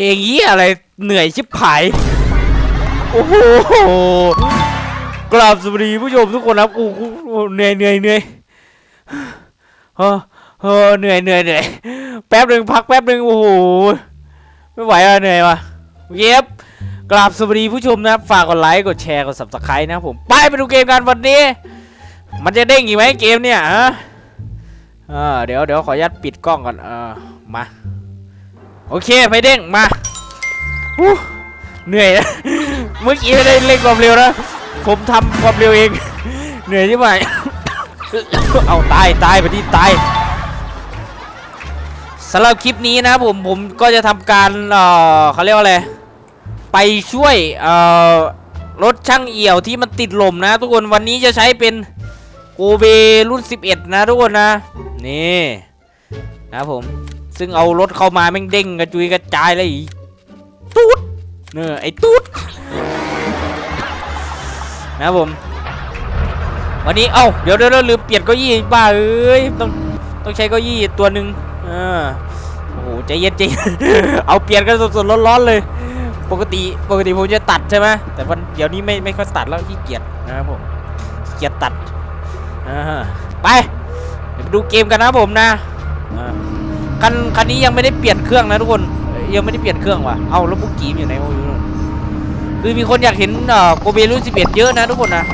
เพลงเยี่ยอะไรเหนื่อยชิบหายโอ้โหกราบสวัสดีผู้ชมทุกคนครับโอ้เหนื่อยเหนื่อยเหนื่อยเออเออเหนื่อยเหนื่อยเหนื่อยแป๊บหนึ่งพักแป๊บหนึ่งโอ้โหไม่ไหวอะเหนื่อยว่ะเย็บกราบสวัสดีผู้ชมนะครับฝากกดไลค์กดแชร์กด subscribe นะผมไปไปดูเกมกันวันนี้ มันจะเด้งอีกไหมเกมเนี่ยฮะเออเดี๋ยวเดี๋ยวขออนุญาตปิดกล้องก่อนเออมา โอเคไม่เด้งมาหูเหนื่อยนะเมื่อกี้ไม่ได้เล่นความเร็วนะผมทำความเร็วเอง เหนื่อยใช่ไหมเอาตายตายไปที่ตายสำหรับคลิปนี้นะผมผมก็จะทำการเออเขาเรียกว่าอะไรไปช่วยเออรถช่างเอี่ยวที่มันติดลมนะ ทุกคนวันนี้จะใช้เป็นโกเบรุ่น 11 นะทุกคนนะ นี่นะผม ซึ่งเอารถเข้ามาแม่งเด้งกระจุยกระจายเลยอีตูดเนี่ยไอ้ตูดนะผม วันนี้เอ้าเดี๋ยวเดี๋ยวเดี๋ยวลืมเปลี่ยนเก้าอี้บ้าเอ้ยต้องต้องใช้เก้าอี้ตัวหนึ่งอ่าโอ้โหใจเย็นใจเย็นเอาเปลี่ยนกันสดๆร้อนๆเลย ปกติปกติผมจะตัดใช่ไหมแต่วันเดี๋ยวนี้ไม่ไม่ค่อยตัดแล้วขี้เกียจนะครับผมเกียจตัดอ่าไปเดี๋ยวไปดูเกมกันนะผมนะ คันคันนี้ยังไม่ได้เปลี่ยนเครื่องนะทุกคนยังไม่ได้เปลี่ยนเครื่องว่ะเอาแล้วปุ๊กกีมอยู่ไหนโอ้ยคือมีคนอยากเห็นเอ่อโกเบรุ่น11เยอะนะทุกคนนะ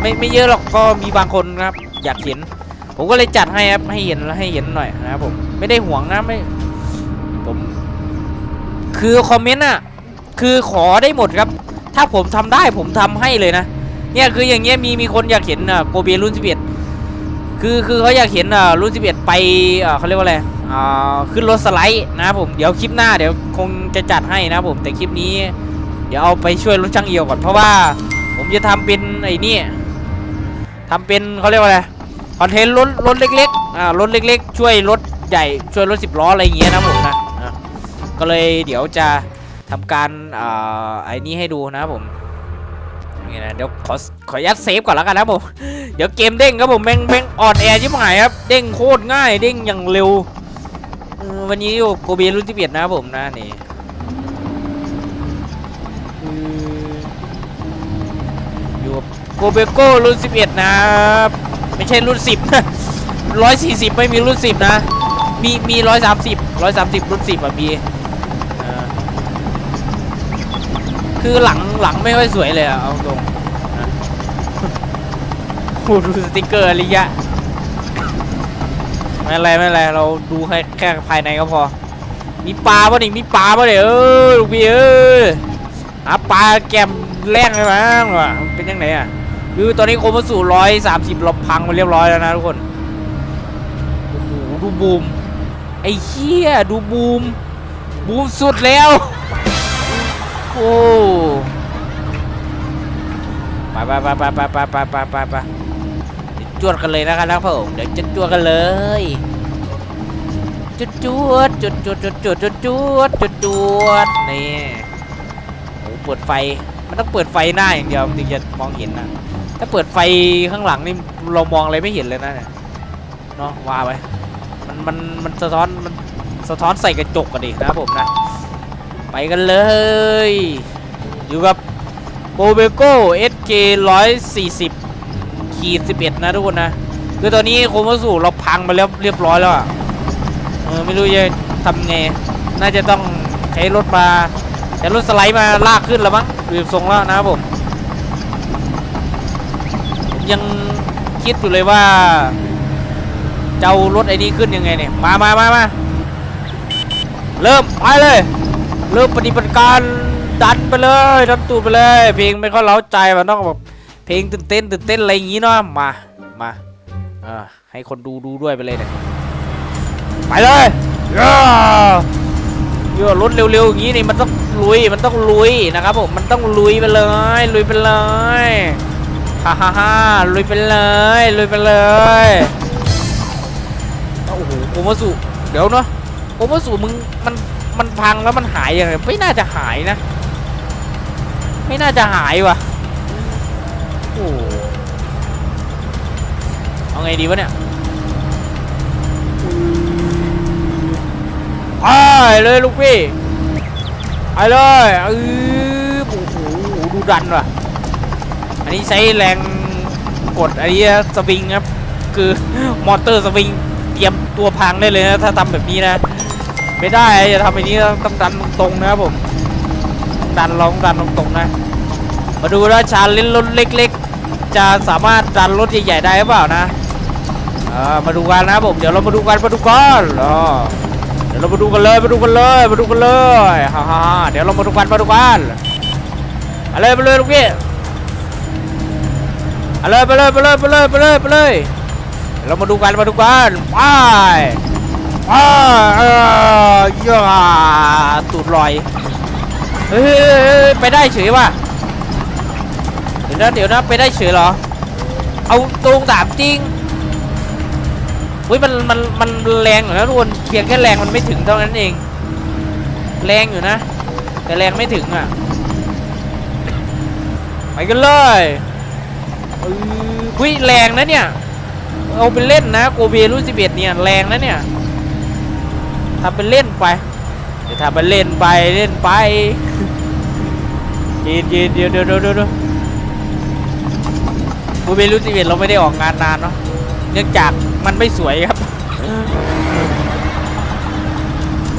ไม่ไม่เยอะหรอกก็มีบางคนครับ อยากเห็น ผมก็เลยจัดให้ครับให้เห็นให้เห็นหน่อยนะครับผมไม่ได้ห่วงนะไม่ผมคือคอมเมนต์อะคือขอได้หมดครับ ถ้าผมทำได้ผมทำให้เลยนะเนี่ยคืออย่างเงี้ยมีมีคนอยากเห็นอะโกเบรุ่น11คือคือเขาอยากเห็นอ่ารุ่น11ไปอ่าเขาเรียกว่าอะไร ขึ้นรถสไลด์นะผมเดี๋ยวคลิปหน้าเดี๋ยวคงจะจัดให้นะผมแต่คลิปนี้ เดี๋ยวเอาไปช่วยรถช่างเอียวก่อนเพราะว่า ผมจะทำเป็นไอ้นี่ทำเป็นเขาเรียกว่าอะไรคอนเทนต์รถรถเล็กๆอ่ารถเล็ก ๆ ช่วยรถใหญ่ช่วยรถสิบล้ออะไรอย่างเงี้ยนะผมนะะก็เลยเดี๋ยวจะทำการอ่าไอ้นี่ให้ดูนะผมนี่นะเดี๋ยวขอขออนุญาตเซฟก่อนแล้วกันนะผมเดี๋ยวเกมเด้งครับผมแม่งแม่งอ่อนแอชิบหายครับเด้งโคตรง่ายเด้งอย่างเร็ว วันนี้อยู่โกเบรุ่นที่เบียดนะผมนะนี่อืมอยู่โกเบโก้รุ่น11นะครับไม่ใช่รุ่น10นะ140ไม่มีรุ่น10นะ มีมี130 130รุ่น10อะมีคือหลังหลังไม่ค่อยสวยเลยอะเอาตรงพูดดูสติกเกอร์อริยะ ไม่เป็นไรไม่เป็นไรเราดูแค่แค่ภายในก็พอ มีปลาป่ะนี่มีปลาป่ะเนี่ยเออลูกพี่เออหาปลาแกมแรงเลยมั้งวะมันเป็นยังไงอะคือตอนนี้โคมาสู่ร้อยสามสิบเราพังไปเรียบร้อยแล้วนะทุกคนโอ้โหดูบูมไอ้เหี้ยดูบูมบูมสุดแล้วโอ้ปไปไปไปไปไปไปไปไปไป จวดกันเลยนะครับนะผมเดี๋ยวจะจวดกันเลยจุดจวดจุดจุดจุดจุดจุดจวดจุดจวดนี่โอ้เปิดไฟมันต้องเปิดไฟหน้าอย่างเดียวถึงจะมองเห็นนะถ้าเปิดไฟข้างหลังนี่เรามองอะไรไม่เห็นเลยนะเนี่ยเนาะว่าไปมันมันมันสะท้อนมันสะท้อนใส่กระจกกันดินะผมนะไปกันเลย อยู่กับโบเบโก้เอสเร้อยสี่สิบ ขีด11นะทุกคนนะคือตอนนี้โคมาสูเราพังไปแล้วเรียบร้อยแล้วอะเออไม่รู้จะทำไงน่าจะต้องใช้รถมาใช้รถสไลด์มาลากขึ้นแล้วมั้งดูทรงแล้วนะครับผมยังคิดอยู่เลยว่าจะเอารถไอ้นี้ขึ้นยังไงเนี่ยมามามามาเริ่มไปเลย เริ่มปฏิบัติการดันไปเลยดันตูไปเลย เพลงไม่ค่อยเล้าใจมันต้องแบบ เพลงตื่นเต้นตื่นเต้นอะไรอย่างงี้เนาะมามาอ่าให้คนดูดูด้วยไปเลยเนี่ยไปเลยย่าเยอะรถเร็วๆอย่างงี้นี่มันต้องลุยมันต้องลุยนะครับผมมันต้องลุยไปเลยลุยไปเลยฮ่าฮ่าฮ่าลุยไปเลยลุยไปเลยโอ้โหโอมาสุเดี๋ยวเนาะโอมาสุมึงมันมันพังแล้วมันหายยังไงไม่น่าจะหายนะ ไม่น่าจะหายว่ะ โอ้เอาไงดีวะเนี่ยไปเลยลูกพี่ไปเลยเออโอ้โหดูดันว่ะ อันนี้ใช้แรงกดอันนี้สวิงครับ คือมอเตอร์สวิงเตรียมตัวพังได้เลยนะถ้าทำแบบนี้นะ ไม่ได้จะทำแบบนี้ต้องดันตรงนะครับผมดันลองดันตรงๆนะ มาดูว่าชาเล่นรถเล็ก จะสามารถดันรถใหญ่ๆได้หรือเปล่านะมาดูกันนะผมเดี๋ยวเรามาดูกันมาดูกันอ๋อเดี๋ยวเรามาดูกันเลยมาดูกันเลยมาดูกันเลยฮ่าฮ่าเดี๋ยวเรามาดูกันมาดูกันมาเลยมาเลยลูกพี่มาเลยไปเลยไปเลยไปเลยไปเลยไปเลยเดี๋ยวเรามาดูกันมาดูกันไปไปเออย่าตูดลอยเฮ้ยไปได้เฉยว่ะ เดี๋ยวนะเดี๋ยวนะไปได้เฉยเหรอ เอาตรงถามจริงเฮ้ยมันมันมันแรงอยู่นะทุกคนเพียงแค่แรงมันไม่ถึงเท่านั้นเอง แรงอยู่นะ แต่แรงไม่ถึงอะไปกันเลยเออเฮ้ยแรงนะเนี่ยเอาเป็นเล่นนะโกเบรูสิเบตเนี่ยแรงนะเนี่ยทำเป็นเล่นไปเดี๋ยวทำเป็นเล่นไปเล่นไปเย็นเย็นเดี๋ยวเดี๋ยวเดี๋ยวเดี๋ยว บูเบลูติเวตเราไม่ได้ออกงานนานเนาะเนื่องจากมันไม่สวยครับไป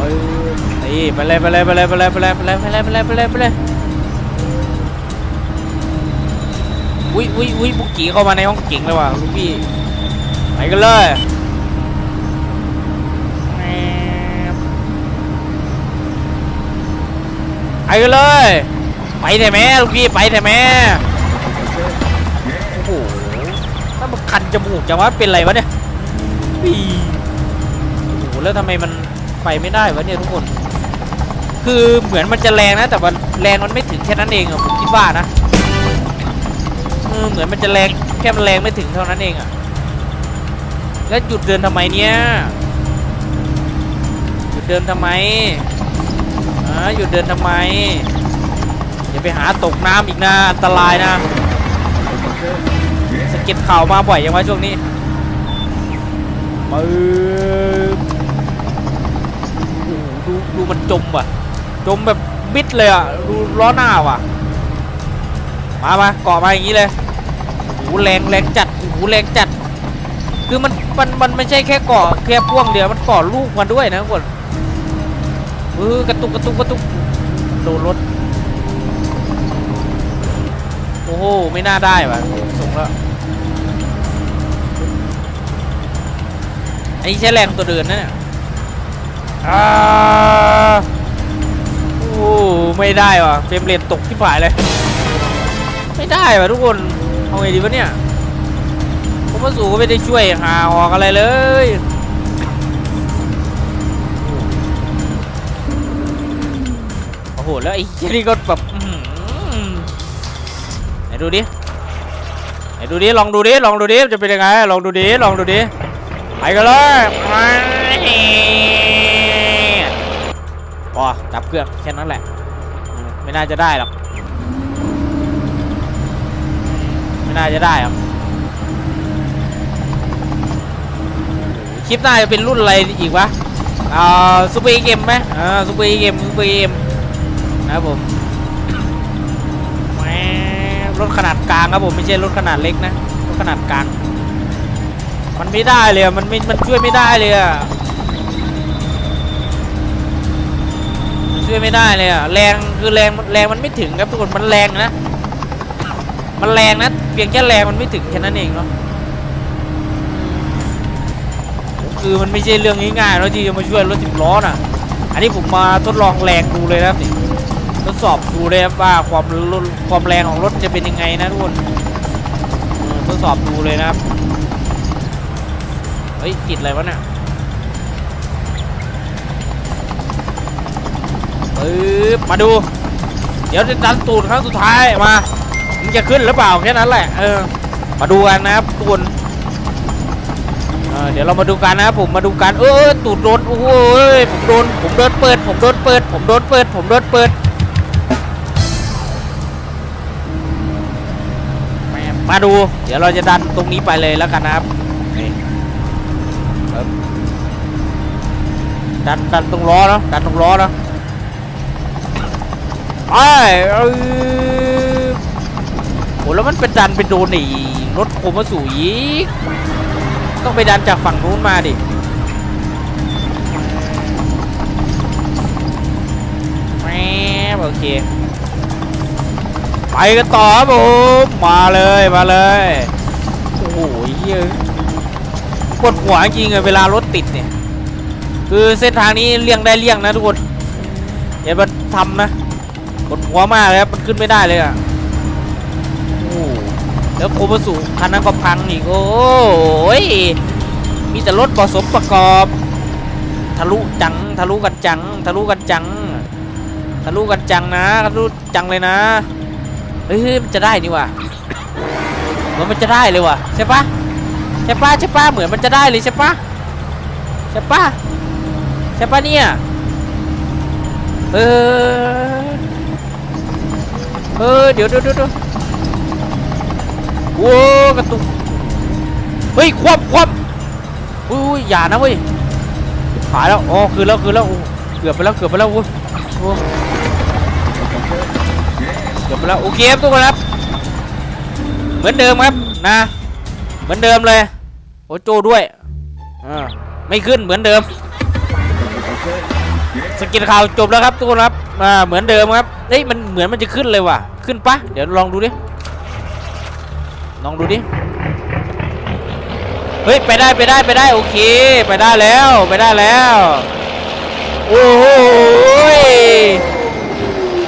นี่ไปเลยไปเลยไปเลยไปเลยไปเลยไปเลยไปเลยไปเลยไปเลยไปเลยอุ้ยอุ้ยอุ้ยบุกกี้เข้ามาในห้องเก่งเลยว่ะลูกพี่ไปกันเลยไปกันเลย ไปแต่แม่ลูกพี่ไปแต่แม่โอ้โห ถ้ามันคันจมูกจังวะเป็นไรวะเนี่ยปีโอ้โหแล้วทำไมมันไปไม่ได้วะเนี่ยทุกคน คือเหมือนมันจะแรงนะ แต่ว่าแรงมันไม่ถึงแค่นั้นเองอะผมคิดว่านะเออเหมือนมันจะแรงแค่มันแรงไม่ถึงเท่านั้นเองอะแล้วหยุดเดินทำไมเนี่ยหยุดเดินทำไมอ่าหยุดเดินทำไมอย่าไปหาตกน้ำอีกนะอันตรายนะ สเก็ตข่าวมาบ่อยยังวะช่วงนี้ปึ๊บโอ้โหดูดูมันจมว่ะ จมแบบมิดเลยอะ ดูล้อหน้าว่ะ มามาเกาะมาอย่างนี้เลยโอ้โหแรงแรงจัดโอ้โหแรงจัด คือมันมันมันไม่ใช่แค่เกาะแค่พ่วงเดียวมันเกาะลูกมันด้วยนะทุกคนเออกระตุกกระตุกกระตุกโดนรถ โอ้โห ไม่น่าได้ว่ะส่งแล้ว ไอ้ใช้แรงตัวเดินนะเนี่ยอ่าโอ้ไม่ได้ว่ะเฟรมเรทตกที่ผายเลย ไม่ได้ว่ะทุกคนเอาไงดีวะเนี่ยผมว่าสูก็ไม่ได้ช่วยหาออกอะไรเลยโอ้โหแล้วไอ้เหี้ยนี่ก็แบบอื้อหือไหนดูดิไหนดูดิลองดูดิลองดูดิจะเป็นยังไงลองดูดิลองดูดิ ไปกันเลยพอดับเครื่องแค่นั้นแหละ ไม่น่าจะได้หรอก ไม่น่าจะได้หรอกคลิปหน้าจะเป็นรุ่นอะไรอีกวะอ่าซูเปอร์เกมไหมอ่าซูเปอร์เกมซูเปอร์เกมนะครับผมแหมรถขนาดกลางครับผมไม่ใช่รถขนาดเล็กนะรถขนาดกลาง มันไม่ได้เลยมันไม่มันช่วยไม่ได้เลยอะมันช่วยไม่ได้เลยอะแรงคือแรงแรงมันไม่ถึงครับทุกคนมันแรงนะ มันแรงนะเพียงแค่แรงมันไม่ถึงแค่นั้นเองเนาะคือมันไม่ใช่เรื่องง่ายๆแล้วที่จะมาช่วยรถสิบล้อน่ะ อันนี้ผมมาทดลองแรงดูเลยนะครับนี่ทดสอบดูเลยครับว่าความรถความแรงของรถจะเป็นยังไงนะทุกคนทดสอบดูเลยนะครับ เฮ้ยติดอะไรวะเนี่ยปึ๊บมาดู เดี๋ยวจะดันตูดครั้งสุดท้ายมามึงจะขึ้นหรือเปล่าแค่นั้นแหละเออมาดูกันนะครับทุกคนเเดี๋ยวเรามาดูกันนะครับผมมาดูกันเออตูดโดนโอ้โหผมโดนผมโดนเปิด ผมโดนเปิด ผมโดนเปิด ผมโดนเปิดมาดู เดี๋ยวเราจะดันตรงนี้ไปเลยแล้วกันนะครับ ดันดันตรงล้อนะดันตรงล้อนะไปเออโหแล้วมันเป็นดันเป็นโดนไอ้รถโคมาสู่อีกต้องไปดันจากฝั่งนู้นมาดิแหมโอเคไปกันต่อครับผมมาเลยมาเลยโอ้โหเหี้ย ปวดหัวจริงเลยเวลารถติดเนี่ย คือเส้นทางนี้เลี่ยงได้เลี่ยงนะทุกคนอย่ามาทำนะปวดหัวมากเลยครับมันขึ้นไม่ได้เลยอะโอ้แล้วโคมาสุคันนั้นก็พังอีกโอ้ยมีแต่รถผสมประกอบ ทะลุจังทะลุกันจัง ทะลุกันจัง ทะลุกันจังนะทะลุจังเลยนะเฮ้ยมันจะได้นี่ว่ะมือนมันจะได้เลยว่ะใช่ปะ ใช่ปะใช่ปะเหมือนมันจะได้เลยใช่ปะใช่ปะใช่ปะเนี่ยเออเออเดี๋ยวเดี๋ยวเดี๋ยวโว้กระตุกเฮ้ยคว่ำคว่ำอุ้ยอย่านะเว้ยหายแล้วอ๋อคือแล้วคือแล้วเกือบไปแล้วเกือบไปแล้วโอ้โอ้เกือบไปแล้วโอเคครับทุกคนครับ เหมือนเดิมครับนะ เหมือนเดิมเลย โอโจด้วยอ่าไม่ขึ้นเหมือนเดิม สกินข่าวจบแล้วครับทุกคนครับอ่าเหมือนเดิมครับเฮ้ยมันเหมือนมันจะขึ้นเลยว่ะ ขึ้นปะเดี๋ยวลองดูดิ ลองดูดิ เฮ้ยไปได้ไปได้ไปได้โอเค ไปได้แล้วไปได้แล้ว โอ้โห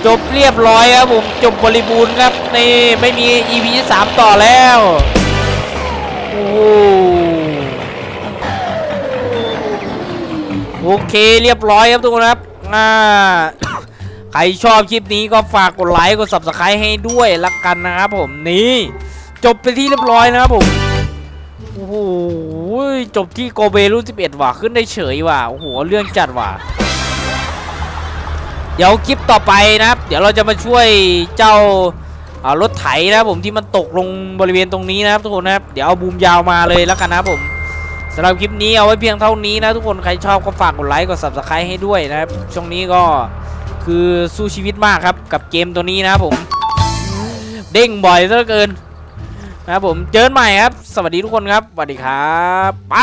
จบเรียบร้อยครับผมจบบริบูรณ์ครับนี่ไม่มี EP สามต่อแล้ว โอ้ โอเคเรียบร้อยครับทุกคนครับอ่าใครชอบคลิปนี้ก็ฝากกดไลค์กด subscribe ให้ด้วยละกันนะครับผมนี่จบไปที่เรียบร้อยนะครับผมโอ้โหจบที่โกเบรุ่น11 ว่ะขึ้นได้เฉยว่ะโอ้โหเรื่องจัดว่ะ เดี๋ยวคลิปต่อไปนะครับ เดี๋ยวเราจะมาช่วยเจ้ารถไถนะผมที่มันตกลงบริเวณตรงนี้นะครับทุกคนนะครับ เดี๋ยวเอาบูมยาวมาเลยแล้วกันนะครับผมำหรับคลิปนี้เอาไว้เพียงเท่านี้นะทุกคนใครชอบก็ฝากกดไลค์กด subscribe ให้ด้วยนะครับช่วงนี้ก็คือสู้ชีวิตมากครับกับเกมตัวนี้นะครับผมเด้งบ่อยเหลือเกินนะครับผมเจอกันใหม่ครับ สวัสดีทุกคนครับสวัสดีครับไป